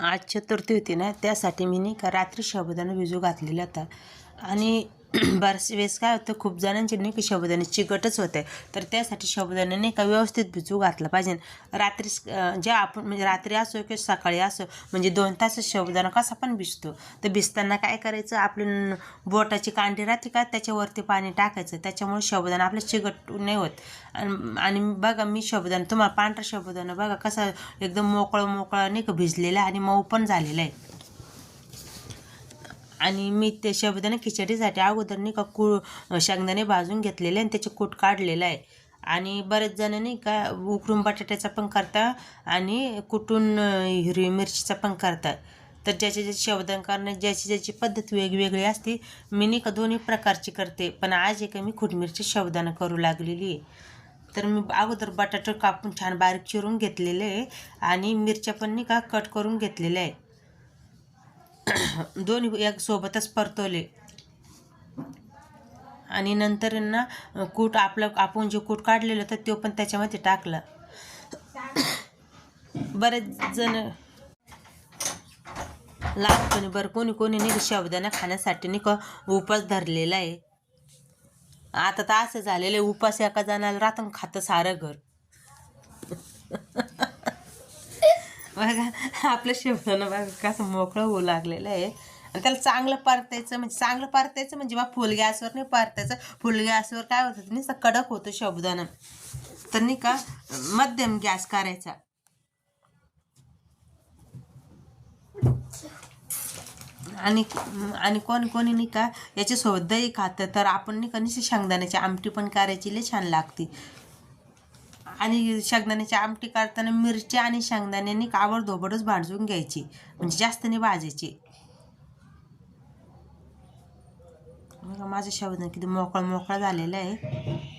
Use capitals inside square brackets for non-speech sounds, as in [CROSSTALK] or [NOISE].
आज चतुर्थी होती ना त्यासाठी मी नाही का रात्री साबुदाणा भिजू घातलेला होता. आणि [CLEARS THROAT] बऱ्याच वेळेस काय होतं खूप जणांची नाही का शब्दाने चिकटच होते तर त्यासाठी शब्दाने नाही का व्यवस्थित भिजू घातला पाहिजे. रात्री जे आपण म्हणजे रात्री असो किंवा सकाळी असो म्हणजे दोन तास शब्दानं कसा पण भिजतो. तर भिजताना काय करायचं आपलं बोटाची कांडी राहते का त्याच्यावरती पाणी टाकायचं. त्याच्यामुळे शब्दानं आपलं चिकट नाही होत. आणि बघा मी शब्दानं तुम्हाला पांढरा शब्दानं बघा कसा एकदम मोकळं मोकळं नाही का भिजलेला आणि मऊ पण झालेला आहे. आणि मी ते साबुदाणा खिचडीसाठी अगोदर नाही का कू शेंगदाणे भाजून घेतलेले आणि त्याचे कूट काढलेलं आहे. आणि बरेच जण नाही का उकळून बटाट्याचा पण करता आणि कुटून हिरवी मिरचीचा पण करतात. तर ज्याचे ज्याचे साबुदाणा करण्याची ज्याची ज्याची पद्धत वेगवेगळी असते मी नाही का दोन्ही प्रकारची करते. पण आज एक मी खुटमिरची शेवदानं करू लागलेली आहे. तर मी अगोदर बटाटे कापून छान बारीक चिरून घेतलेले आहे आणि मिरच्या पण नाही का कट करून घेतलेल्या आहे. दोन्ही एक सोबतच परतवले. आणि नंतर ना कूट आपलं आपण जे कूट काढलेलं होतं तो पण त्याच्यामध्ये टाकला. बरेच जण लहानपणी बरं कोणी कोणी नाही का खाण्यासाठी नाही का उपास धरलेला आहे. आता तर असं झालेलं आहे उपास एका जणाला राहतं खातं सारं घर. [LAUGHS] बघा आपलं शेवटानं बघा कसं मोकळं होऊ लागलेलं आहे. आणि त्याला चांगलं परतायचं म्हणजे चांगलं परतायचं म्हणजे बा फुल गॅसवर नाही परतायचं. फुल गॅसवर काय होतं नुसतं कडक होतं शब्दानं. तर नाही का मध्यम गॅस करायचा. आणि आणि कोणी कोणी नाही का याच्यासोबत दही खातं. तर आपण नाही का नुसती शेंगदाण्याची आमटी पण करायची लई छान लागते. आणि शेंगदाण्याची आमटी करताना मिरची आणि शेंगदाण्याने कावड धोबडच भाजून घ्यायची. म्हणजे जास्त नाही भाजायची. माझं शब्द किती मोकळा मोकळा झालेला आहे.